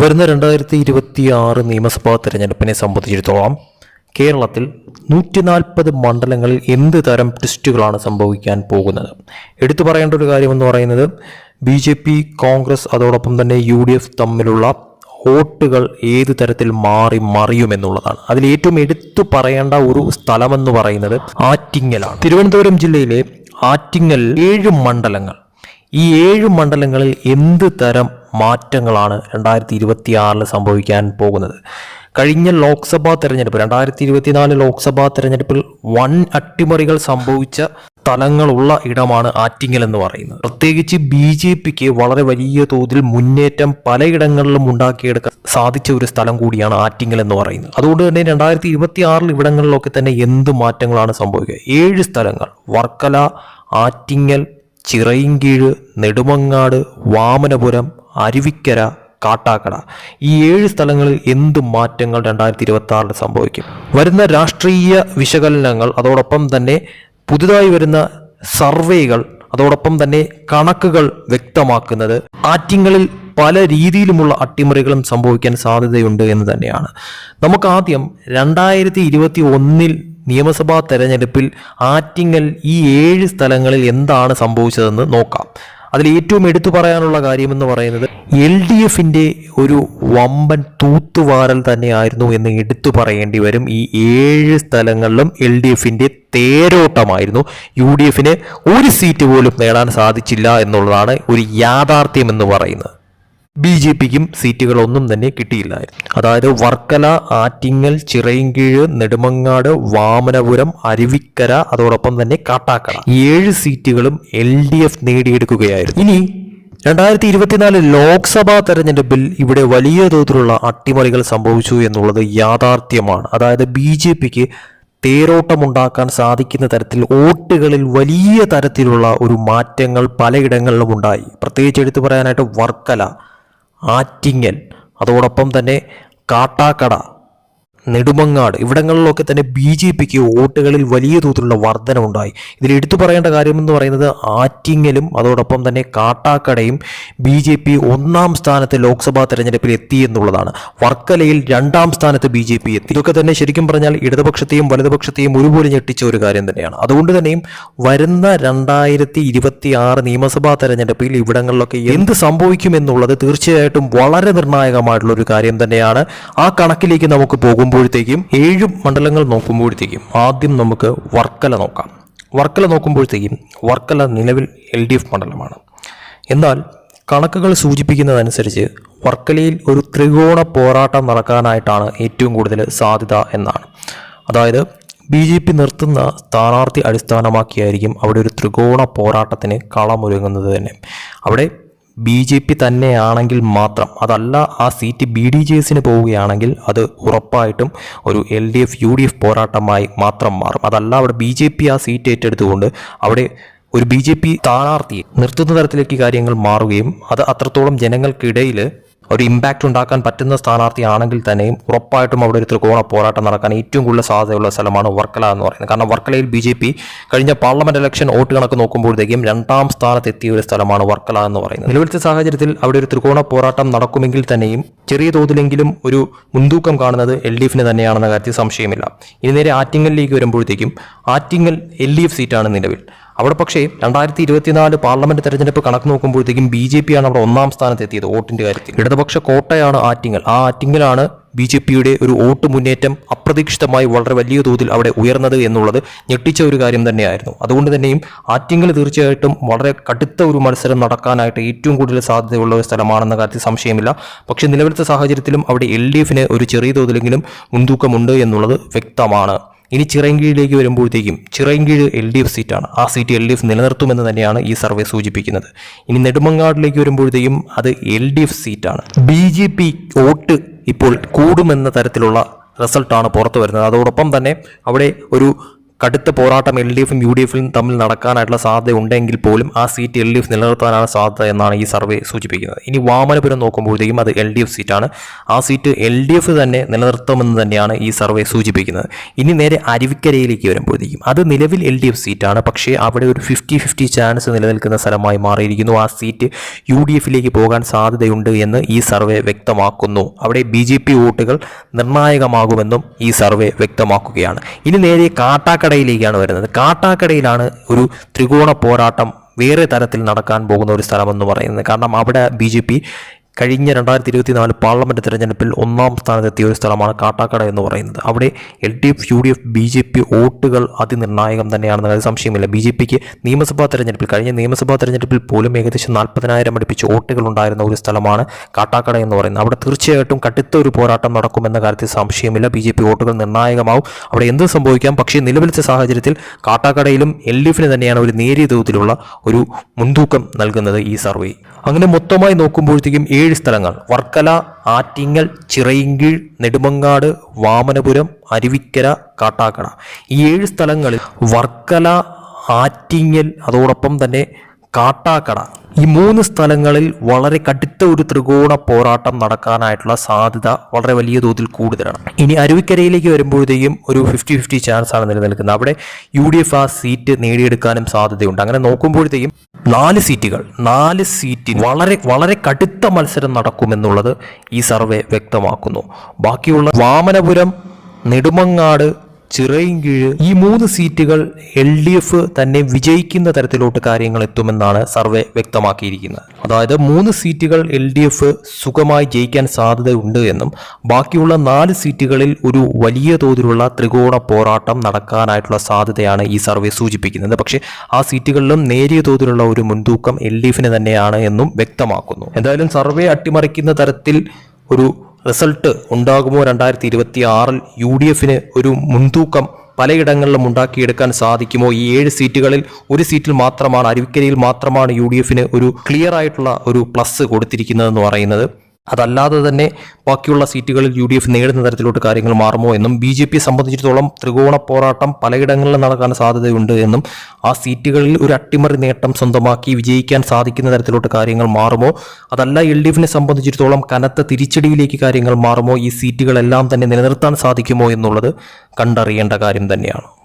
വരുന്ന രണ്ടായിരത്തി ഇരുപത്തി ആറ് നിയമസഭാ തെരഞ്ഞെടുപ്പിനെ സംബന്ധിച്ചിടത്തോളം കേരളത്തിൽ നൂറ്റി നാൽപ്പത് മണ്ഡലങ്ങളിൽ എന്ത് തരം ട്വിസ്റ്റുകളാണ് സംഭവിക്കാൻ പോകുന്നത്? എടുത്തു പറയേണ്ട ഒരു കാര്യമെന്ന് പറയുന്നത് ബി ജെ പി കോൺഗ്രസ് അതോടൊപ്പം തന്നെ യു ഡി എഫ് തമ്മിലുള്ള വോട്ടുകൾ ഏത് തരത്തിൽ മാറി മറിയുമെന്നുള്ളതാണ് അതിൽ ഏറ്റവും എടുത്തു പറയേണ്ട ഒരു സ്ഥലമെന്ന് പറയുന്നത് ആറ്റിങ്ങലാണ്. തിരുവനന്തപുരം ജില്ലയിലെ ആറ്റിങ്ങൽ ഏഴ് മണ്ഡലങ്ങൾ. ഈ ഏഴ് മണ്ഡലങ്ങളിൽ എന്ത് തരം മാറ്റങ്ങളാണ് രണ്ടായിരത്തി ഇരുപത്തി ആറിൽ സംഭവിക്കാൻ പോകുന്നത്. കഴിഞ്ഞ ലോക്സഭാ തെരഞ്ഞെടുപ്പ് രണ്ടായിരത്തി ഇരുപത്തിനാല് ലോക്സഭാ തെരഞ്ഞെടുപ്പിൽ വൻ അട്ടിമറികൾ സംഭവിച്ച സ്ഥലങ്ങളുള്ള ഇടമാണ് ആറ്റിങ്ങൽ എന്ന് പറയുന്നത്. പ്രത്യേകിച്ച് ബി ജെ പിക്ക് വളരെ വലിയ തോതിൽ മുന്നേറ്റം പലയിടങ്ങളിലും ഉണ്ടാക്കിയെടുക്കാൻ സാധിച്ച ഒരു സ്ഥലം കൂടിയാണ് ആറ്റിങ്ങൽ എന്ന് പറയുന്നത്. അതുകൊണ്ട് തന്നെ രണ്ടായിരത്തി ഇരുപത്തി ആറിൽ ഇവിടങ്ങളിലൊക്കെ തന്നെ എന്ത് മാറ്റങ്ങളാണ് സംഭവിക്കുക? ഏഴ് സ്ഥലങ്ങൾ. വർക്കല ആറ്റിങ്ങൽ ചിറയിൻകീഴ് നെടുമങ്ങാട് വാമനപുരം അരുവിക്കര കാട്ടാക്കട. ഈ ഏഴ് സ്ഥലങ്ങളിൽ എന്ത് മാറ്റങ്ങൾ രണ്ടായിരത്തി ഇരുപത്തി ആറിൽ സംഭവിക്കും? വരുന്ന രാഷ്ട്രീയ വിശകലനങ്ങൾ അതോടൊപ്പം തന്നെ പുതുതായി വരുന്ന സർവേകൾ അതോടൊപ്പം തന്നെ കണക്കുകൾ വ്യക്തമാക്കുന്നത് ആറ്റിങ്ങളിൽ പല രീതിയിലുമുള്ള അട്ടിമറികളും സംഭവിക്കാൻ സാധ്യതയുണ്ട് എന്ന് തന്നെയാണ്. നമുക്ക് ആദ്യം രണ്ടായിരത്തി ഇരുപത്തി ഒന്നിൽ നിയമസഭാ തെരഞ്ഞെടുപ്പിൽ ആറ്റിങ്ങൽ ഈ ഏഴ് സ്ഥലങ്ങളിൽ എന്താണ് സംഭവിച്ചതെന്ന് നോക്കാം. അതിൽ ഏറ്റവും എടുത്തു പറയാനുള്ള കാര്യമെന്ന് പറയുന്നത് എൽ ഡി എഫിന്റെ ഒരു വമ്പൻ തൂത്തുവാരൽ തന്നെയായിരുന്നു എന്ന് എടുത്തു പറയേണ്ടി വരും. ഈ ഏഴ് സ്ഥലങ്ങളിലും എൽ ഡി എഫിന്റെ തേരോട്ടമായിരുന്നു. യു ഡി എഫിന് ഒരു സീറ്റ് പോലും നേടാൻ സാധിച്ചില്ല എന്നുള്ളതാണ് ഒരു യാഥാർത്ഥ്യം എന്ന് പറയുന്നത്. ബി ജെ പിക്കും സീറ്റുകളൊന്നും തന്നെ കിട്ടിയില്ലായിരുന്നു. അതായത് വർക്കല ആറ്റിങ്ങൽ ചിറയിൻകീഴ് നെടുമങ്ങാട് വാമനപുരം അരുവിക്കര അതോടൊപ്പം തന്നെ കാട്ടാക്കട. ഏഴ് സീറ്റുകളും എൽ ഡി എഫ് നേടിയെടുക്കുകയായിരുന്നു. ഇനി രണ്ടായിരത്തി ഇരുപത്തിനാല് ലോക്സഭാ തെരഞ്ഞെടുപ്പിൽ ഇവിടെ വലിയ തോതിലുള്ള അട്ടിമറികൾ സംഭവിച്ചു എന്നുള്ളത് യാഥാർത്ഥ്യമാണ്. അതായത് ബി ജെ പിക്ക് തേരോട്ടമുണ്ടാക്കാൻ സാധിക്കുന്ന തരത്തിൽ വോട്ടുകളിൽ വലിയ തരത്തിലുള്ള ഒരു മാറ്റങ്ങൾ പലയിടങ്ങളിലും ഉണ്ടായി. പ്രത്യേകിച്ച് എടുത്തു പറയാനായിട്ട് വർക്കല ആറ്റിങ്ങൽ. അതോടൊപ്പം തന്നെ കാട്ടാക്കട. നെടുമങ്ങാട് ഇവിടങ്ങളിലൊക്കെ തന്നെ ബി ജെ പിക്ക് വോട്ടുകളിൽ വലിയ തോതിലുള്ള വർധനമുണ്ടായി ഇതിൽ എടുത്തു പറയേണ്ട കാര്യമെന്ന് പറയുന്നത് ആറ്റിങ്ങലും അതോടൊപ്പം തന്നെ കാട്ടാക്കടയും ബി ജെ പി ഒന്നാം സ്ഥാനത്ത് ലോക്സഭാ തെരഞ്ഞെടുപ്പിൽ എത്തി എന്നുള്ളതാണ്. വർക്കലയിൽ രണ്ടാം സ്ഥാനത്ത് ബി ജെ പി എത്തി. ഇതൊക്കെ തന്നെ ശരിക്കും പറഞ്ഞാൽ ഇടതുപക്ഷത്തെയും വലതുപക്ഷത്തെയും ഒരുപോലെ ഞെട്ടിച്ച ഒരു കാര്യം തന്നെയാണ്. അതുകൊണ്ട് തന്നെയും വരുന്ന രണ്ടായിരത്തി ഇരുപത്തി ആറ് നിയമസഭാ തെരഞ്ഞെടുപ്പിൽ ഇവിടങ്ങളിലൊക്കെ എന്ത് സംഭവിക്കും എന്നുള്ളത് തീർച്ചയായിട്ടും വളരെ നിർണായകമായിട്ടുള്ള ഒരു കാര്യം തന്നെയാണ്. ആ കണക്കിലേക്ക് നമുക്ക് പോകുമ്പോഴത്തേക്കും ഏഴ് മണ്ഡലങ്ങൾ നോക്കുമ്പോഴത്തേക്കും ആദ്യം നമുക്ക് വർക്കല നോക്കാം. വർക്കല നോക്കുമ്പോഴത്തേക്കും വർക്കല നിലവിൽ എൽ ഡി എഫ് മണ്ഡലമാണ്. എന്നാൽ കണക്കുകൾ സൂചിപ്പിക്കുന്നതനുസരിച്ച് വർക്കലയിൽ ഒരു ത്രികോണ പോരാട്ടം നടക്കാനായിട്ടാണ് ഏറ്റവും കൂടുതൽ സാധ്യത എന്നാണ്. അതായത് ബി ജെ പി നിർത്തുന്ന സ്ഥാനാർത്ഥി അടിസ്ഥാനമാക്കിയായിരിക്കും അവിടെ ഒരു ത്രികോണ പോരാട്ടത്തിന് കളമൊരുങ്ങുന്നത് തന്നെ. അവിടെ ബി ജെ പി തന്നെയാണെങ്കിൽ മാത്രം. അതല്ല ആ സീറ്റ് ബി ഡി ജെ എസിന് പോവുകയാണെങ്കിൽ അത് ഉറപ്പായിട്ടും ഒരു L D F U D F പോരാട്ടമായി മാത്രം മാറും. അതല്ല അവിടെ ബി ജെ പി ആ സീറ്റ് ഏറ്റെടുത്തുകൊണ്ട് അവിടെ ഒരു ബി ജെ പി സ്ഥാനാർത്ഥിയെ നിർത്തുന്ന തരത്തിലേക്ക് കാര്യങ്ങൾ മാറുകയും അത് അത്രത്തോളം ജനങ്ങൾക്കിടയിൽ ഒരു ഇമ്പാക്റ്റ് ഉണ്ടാക്കാൻ പറ്റുന്ന സ്ഥാനാർത്ഥിയാണെങ്കിൽ തന്നെയും ഉറപ്പായിട്ടും അവിടെ ഒരു ത്രികോണ പോരാട്ടം നടക്കാൻ ഏറ്റവും കൂടുതൽ സാധ്യതയുള്ള സ്ഥലമാണ് വർക്കല എന്ന് പറയുന്നത്. കാരണം വർക്കലയിൽ ബി ജെ പി കഴിഞ്ഞ പാർലമെന്റ് ഇലക്ഷൻ വോട്ട് കണക്ക് നോക്കുമ്പോഴത്തേക്കും രണ്ടാം സ്ഥാനത്തെത്തിയ ഒരു സ്ഥലമാണ് വർക്കല എന്ന് പറയുന്നത്. നിലവിലത്തെ സാഹചര്യത്തിൽ അവിടെ ഒരു ത്രികോണ പോരാട്ടം നടക്കുമെങ്കിൽ തന്നെയും ചെറിയ തോതിലെങ്കിലും ഒരു മുൻതൂക്കം കാണുന്നത് എൽ ഡി എഫിന് തന്നെയാണെന്ന കാര്യത്തിൽ സംശയമില്ല. ഇനി നേരെ ആറ്റിങ്ങലിലേക്ക് വരുമ്പോഴത്തേക്കും ആറ്റിങ്ങൽ എൽ ഡി എഫ് സീറ്റാണ് നിലവിൽ. അവിടെ പക്ഷേ രണ്ടായിരത്തി ഇരുപത്തിനാല് പാർലമെന്റ് തെരഞ്ഞെടുപ്പ് കണക്ക് നോക്കുമ്പോഴത്തേക്കും ബി ജെ പി ആണ് അവിടെ ഒന്നാം സ്ഥാനത്തെത്തിയത് വോട്ടിന്റെ കാര്യത്തിൽ. ഇടതുപക്ഷ കോട്ടയാണ് ആറ്റിങ്ങൽ. ആ ആറ്റിങ്ങലാണ് ബി ജെ പിയുടെ ഒരു വോട്ട് മുന്നേറ്റം അപ്രതീക്ഷിതമായി വളരെ വലിയ തോതിൽ അവിടെ ഉയർന്നത് എന്നുള്ളത് ഞെട്ടിച്ച ഒരു കാര്യം തന്നെയായിരുന്നു. അതുകൊണ്ട് തന്നെയും ആറ്റിങ്ങൽ തീർച്ചയായിട്ടും വളരെ കടുത്ത ഒരു മത്സരം നടക്കാനായിട്ട് ഏറ്റവും കൂടുതൽ സാധ്യതയുള്ള ഒരു സ്ഥലമാണെന്ന കാര്യത്തിൽ സംശയമില്ല. പക്ഷേ നിലവിലത്തെ സാഹചര്യത്തിലും അവിടെ എൽ ഡി എഫിന് ഒരു ചെറിയ തോതിലെങ്കിലും മുൻതൂക്കമുണ്ട് എന്നുള്ളത് വ്യക്തമാണ്. ഇനി ചിറയൻകീഴിലേക്ക് വരുമ്പോഴത്തേക്കും ചിറയൻകീഴ് എൽ ഡി എഫ് സീറ്റാണ്. ആ സീറ്റ് എൽ ഡി എഫ് നിലനിർത്തുമെന്ന് തന്നെയാണ് ഈ സർവേ സൂചിപ്പിക്കുന്നത്. ഇനി നെടുമങ്ങാടിലേക്ക് വരുമ്പോഴത്തേക്കും അത് എൽ ഡി എഫ് സീറ്റാണ്. ബി ജെ പി വോട്ട് ഇപ്പോൾ കൂടുമെന്ന തരത്തിലുള്ള റിസൾട്ടാണ് പുറത്തു വരുന്നത് അതോടൊപ്പം തന്നെ അവിടെ ഒരു കടുത്ത പോരാട്ടം എൽ ഡി എഫും യു ഡി എഫും തമ്മിൽ നടക്കാനായിട്ടുള്ള സാധ്യത ഉണ്ടെങ്കിൽ പോലും ആ സീറ്റ് എൽ ഡി എഫ് നിലനിർത്താനാണ് സാധ്യത എന്നാണ് ഈ സർവേ സൂചിപ്പിക്കുന്നത്. ഇനി വാമനപുരം നോക്കുമ്പോഴത്തേക്കും അത് എൽ ഡി എഫ് സീറ്റാണ്. ആ സീറ്റ് എൽ ഡി എഫ് തന്നെ നിലനിർത്തുമെന്ന് തന്നെയാണ് ഈ സർവേ സൂചിപ്പിക്കുന്നത്. ഇനി നേരെ അരുവിക്കരയിലേക്ക് വരുമ്പോഴത്തേക്കും അത് നിലവിൽ എൽ ഡി എഫ് സീറ്റാണ്. പക്ഷേ അവിടെ ഒരു ഫിഫ്റ്റി ഫിഫ്റ്റി ചാൻസ് നിലനിൽക്കുന്ന സ്ഥലമായി മാറിയിരിക്കുന്നു. ആ സീറ്റ് യു ഡി എഫിലേക്ക് പോകാൻ സാധ്യതയുണ്ട് എന്ന് ഈ സർവേ വ്യക്തമാക്കുന്നു. അവിടെ ബി ജെ പി വോട്ടുകൾ നിർണായകമാകുമെന്നും ഈ സർവേ വ്യക്തമാക്കുകയാണ്. ഇനി നേരെ കാട്ടാക്കടയിലേക്കാണ് വരുന്നത്. കാട്ടാക്കടയിലാണ് ഒരു ത്രികോണ പോരാട്ടം വേറെ തരത്തിൽ നടക്കാൻ പോകുന്ന ഒരു സ്ഥലമെന്ന് പറയുന്നത്. കാരണം അവിടെ ബി ജെ പി കഴിഞ്ഞ രണ്ടായിരത്തി ഇരുപത്തി നാല് പാർലമെന്റ് തിരഞ്ഞെടുപ്പിൽ ഒന്നാം സ്ഥാനത്തെത്തിയ ഒരു സ്ഥലമാണ് കാട്ടാക്കട എന്ന് പറയുന്നത്. അവിടെ L D F U D F B J P വോട്ടുകൾ അതിനിർണായകം തന്നെയാണെന്ന് അതിൽ സംശയമില്ല ബി ജെ പിക്ക് നിയമസഭാ തെരഞ്ഞെടുപ്പിൽ കഴിഞ്ഞ നിയമസഭാ തെരഞ്ഞെടുപ്പിൽ പോലും ഏകദേശം നാൽപ്പതിനായിരം അടുപ്പിച്ച് വോട്ടുകൾ ഉണ്ടായിരുന്ന ഒരു സ്ഥലമാണ് കാട്ടാക്കട എന്ന് പറയുന്നത്. അവിടെ തീർച്ചയായിട്ടും കടുത്ത ഒരു പോരാട്ടം നടക്കുമെന്ന കാര്യത്തിൽ സംശയമില്ല. ബി ജെ പി വോട്ടുകൾ നിർണായകമാവും. അവിടെ എന്ത് സംഭവിക്കാം? പക്ഷേ നിലവിലത്തെ സാഹചര്യത്തിൽ കാട്ടാക്കടയിലും എൽ ഡി എഫിന് തന്നെയാണ് ഒരു നേരിയ തോതിലുള്ള ഒരു മുൻതൂക്കം നൽകുന്നത് ഈ സർവേ. അങ്ങനെ മൊത്തമായി നോക്കുമ്പോഴത്തേക്കും ഏഴ് സ്ഥലങ്ങൾ. വർക്കല ആറ്റിങ്ങൽ ചിറയിൻകീഴ് നെടുമങ്ങാട് വാമനപുരം അരുവിക്കര കാട്ടാക്കട. ഈ ഏഴ് സ്ഥലങ്ങളിൽ വർക്കല ആറ്റിങ്ങൽ അതോടൊപ്പം തന്നെ കാട്ടാക്കട ഈ മൂന്ന് സ്ഥലങ്ങളിൽ വളരെ കടുത്ത ഒരു ത്രികോണ പോരാട്ടം നടക്കാനായിട്ടുള്ള സാധ്യത വളരെ വലിയ തോതിൽ കൂടുതലാണ്. ഇനി അരുവിക്കരയിലേക്ക് വരുമ്പോഴത്തേക്കും ഒരു ഫിഫ്റ്റി ഫിഫ്റ്റി ചാൻസ് ആണ് നിലനിൽക്കുന്നത്. അവിടെ യു ഡി എഫ് ആ സീറ്റ് നേടിയെടുക്കാനും സാധ്യതയുണ്ട്. അങ്ങനെ നോക്കുമ്പോഴത്തേക്കും നാല് സീറ്റുകൾ നാല് സീറ്റിൽ വളരെ വളരെ കടുത്ത മത്സരം നടക്കുമെന്നുള്ളത് ഈ സർവേ വ്യക്തമാക്കുന്നു. ബാക്കിയുള്ള വാമനപുരം നെടുമങ്ങാട് ചിറയിൻകീഴ് ഈ മൂന്ന് സീറ്റുകൾ എൽ ഡി എഫ് തന്നെ വിജയിക്കുന്ന തരത്തിലോട്ട് കാര്യങ്ങൾ എത്തുമെന്നാണ് സർവേ വ്യക്തമാക്കിയിരിക്കുന്നത്. അതായത് മൂന്ന് സീറ്റുകൾ എൽ ഡി എഫ് സുഖമായി ജയിക്കാൻ സാധ്യതയുണ്ട് എന്നും ബാക്കിയുള്ള നാല് സീറ്റുകളിൽ ഒരു വലിയ തോതിലുള്ള ത്രികോണ പോരാട്ടം നടക്കാനായിട്ടുള്ള സാധ്യതയാണ് ഈ സർവേ സൂചിപ്പിക്കുന്നത്. പക്ഷേ ആ സീറ്റുകളിലും നേരിയ തോതിലുള്ള ഒരു മുൻതൂക്കം എൽ ഡി എഫിന് തന്നെയാണ് എന്നും വ്യക്തമാക്കുന്നു. എന്തായാലും സർവേ അട്ടിമറിക്കുന്ന തരത്തിൽ ഒരു റിസൾട്ട് ഉണ്ടാകുമോ രണ്ടായിരത്തി ഇരുപത്തി ആറിൽ യു ഡി എഫിന് ഒരു മുൻതൂക്കം പലയിടങ്ങളിലും ഉണ്ടാക്കിയെടുക്കാൻ സാധിക്കുമോ? ഈ ഏഴ് സീറ്റുകളിൽ ഒരു സീറ്റിൽ മാത്രമാണ് അരുവിക്കരയിൽ മാത്രമാണ് യു ഒരു ക്ലിയർ ആയിട്ടുള്ള ഒരു പ്ലസ് കൊടുത്തിരിക്കുന്നതെന്ന് പറയുന്നത്. അതല്ലാതെ തന്നെ ബാക്കിയുള്ള സീറ്റുകളിൽ യു ഡി എഫ് നേടുന്ന തരത്തിലോട്ട് കാര്യങ്ങൾ മാറുമോ എന്നും ബി ജെ പിയെ സംബന്ധിച്ചിടത്തോളം ത്രികോണ പോരാട്ടം പലയിടങ്ങളിലും നടക്കാൻ സാധ്യതയുണ്ട് എന്നും ആ സീറ്റുകളിൽ ഒരു അട്ടിമറി നേട്ടം സ്വന്തമാക്കി വിജയിക്കാൻ സാധിക്കുന്ന തരത്തിലോട്ട് കാര്യങ്ങൾ മാറുമോ? അതല്ല എൽ ഡി എഫിനെ സംബന്ധിച്ചിടത്തോളം കനത്ത തിരിച്ചടിയിലേക്ക് കാര്യങ്ങൾ മാറുമോ? ഈ സീറ്റുകളെല്ലാം തന്നെ നിലനിർത്താൻ സാധിക്കുമോ എന്നുള്ളത് കണ്ടറിയേണ്ട കാര്യം തന്നെയാണ്.